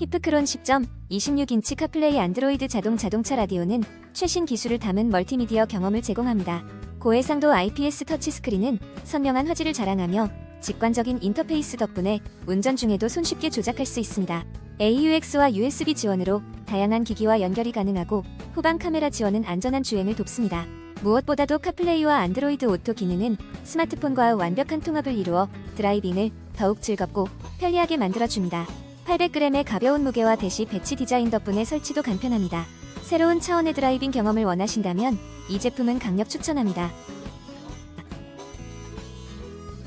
히프크론 10점 26인치 카플레이 안드로이드 자동 자동차 라디오는 최신 기술을 담은 멀티미디어 경험을 제공합니다. 고해상도 IPS 터치스크린은 선명한 화질을 자랑하며 직관적인 인터페이스 덕분에 운전 중에도 손쉽게 조작할 수 있습니다. AUX와 USB 지원으로 다양한 기기와 연결이 가능하고 후방 카메라 지원은 안전한 주행을 돕습니다. 무엇보다도 카플레이와 안드로이드 오토 기능은 스마트폰과 완벽한 통합을 이루어 드라이빙을 더욱 즐겁고 편리하게 만들어줍니다. 800g의 가벼운 무게와 대시 배치 디자인 덕분에 설치도 간편합니다. 새로운 차원의 드라이빙 경험을 원하신다면 이 제품은 강력 추천합니다.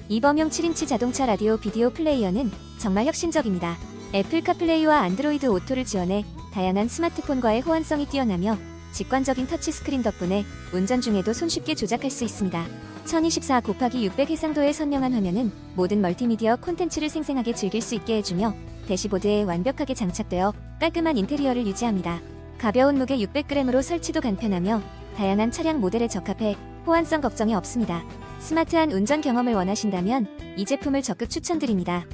이범용 7인치 자동차 라디오 비디오 플레이어는 정말 혁신적입니다. 애플 카플레이와 안드로이드 오토를 지원해 다양한 스마트폰과의 호환성이 뛰어나며 직관적인 터치스크린 덕분에 운전 중에도 손쉽게 조작할 수 있습니다. 1024 곱하기 600 해상도의 선명한 화면은 모든 멀티미디어 콘텐츠를 생생하게 즐길 수 있게 해주며 대시보드에 완벽하게 장착되어 깔끔한 인테리어를 유지합니다. 가벼운 무게 600g으로 설치도 간편하며 다양한 차량 모델에 적합해 호환성 걱정이 없습니다. 스마트한 운전 경험을 원하신다면 이 제품을 적극 추천드립니다.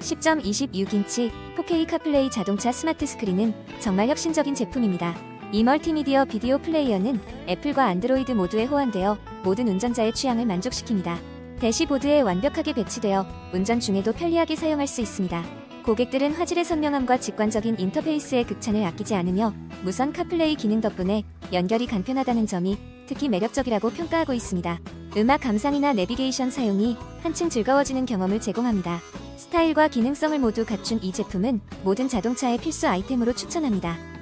10.26인치 4K 카플레이 자동차 스마트 스크린은 정말 혁신적인 제품입니다. 이 멀티미디어 비디오 플레이어는 애플과 안드로이드 모두에 호환되어 모든 운전자의 취향을 만족시킵니다. 대시보드에 완벽하게 배치되어 운전 중에도 편리하게 사용할 수 있습니다. 고객들은 화질의 선명함과 직관적인 인터페이스의 극찬을 아끼지 않으며 무선 카플레이 기능 덕분에 연결이 간편하다는 점이 특히 매력적이라고 평가하고 있습니다. 음악 감상이나 내비게이션 사용이 한층 즐거워지는 경험을 제공합니다. 스타일과 기능성을 모두 갖춘 이 제품은 모든 자동차의 필수 아이템으로 추천합니다.